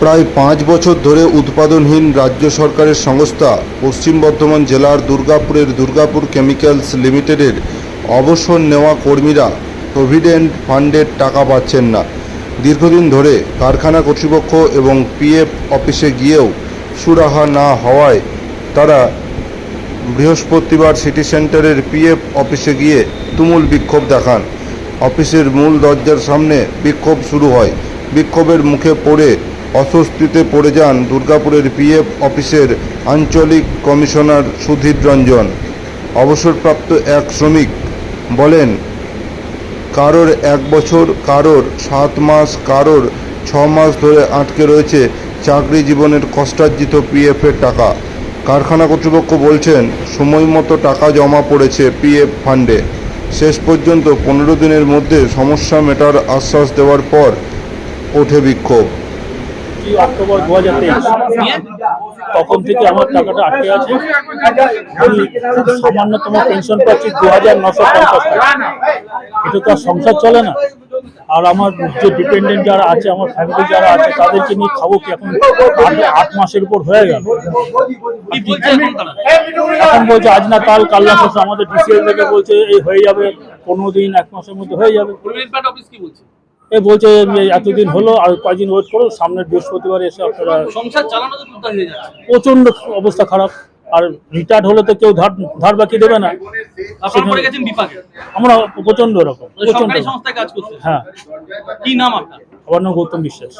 প্রায় পাঁচ বছর ধরে উৎপাদনহীন রাজ্য সরকারের সংস্থা পশ্চিম বর্ধমান জেলার দুর্গাপুরের দুর্গাপুর কেমিক্যালস লিমিটেডের অবসর নেওয়া কর্মীরা প্রভিডেন্ট ফান্ডের টাকা পাচ্ছেন না। দীর্ঘদিন ধরে কারখানা কর্তৃপক্ষ এবং পিএফ অফিসে গিয়েও সুরাহা না হওয়ায় তারা বৃহস্পতিবার সিটি সেন্টারের পিএফ অফিসে গিয়ে তুমুল বিক্ষোভ দেখান। অফিসের মূল দরজার সামনে বিক্ষোভ শুরু হয়। বিক্ষোভের মুখে পড়ে অস্বস্তিতে পড়ে যান দুর্গাপুরের পিএফ অফিসের আঞ্চলিক কমিশনার সুধীর রঞ্জন। অবসরপ্রাপ্ত এক শ্রমিক বলেন, কারোর এক বছর, কারোর সাত মাস, কারোর ছ মাস ধরে আটকে রয়েছে চাকরি জীবনের কষ্টার্জিত পিএফের টাকা। কারখানা কর্তৃপক্ষ বলছেন, সময় মতো টাকা জমা পড়েছে পিএফ ফান্ডে। শেষ পর্যন্ত পনেরো দিনের মধ্যে সমস্যা মেটার আশ্বাস দেওয়ার পর ওঠে বিক্ষোভ। কি অক্টোবর দু হাজার তেইশ? তখন থেকে আমার টাকাটা আটকে আছে? আমি সামান্যতম পেনশন পাচ্ছি দু হাজার নশো পঞ্চাশ টাকা। এটা তো আর সংসার চলে না। আর আমার যে ডিপেন্ডেন্ট যারা আছে আমার ফ্যামিলি যারা আছে তাদেরকে নিয়ে খাব কি এখন? আট মাসের উপর হয়ে গেল। এখন বলছে আজ না কাল কাল না আমাদের ডিসিএল থেকে বলছে এই হয়ে যাবে পনেরো দিন এক মাসের মধ্যে হয়ে যাবে। এ বলছে এতদিন হলো আর কয়েকদিন ওয়েট করো সামনের বৃহস্পতিবার এসে আপনারা সংসার চালানো হয়ে প্রচণ্ড অবস্থা খারাপ। আর রিটায়ার্ড হলে তো কেউ ধার ধার বাকি দেবে না। আমরা প্রচণ্ড রকম প্রচণ্ড কাজ করছে হ্যাঁ। কি নাম আপনার? আমার নাম গৌতম বিশ্বাস।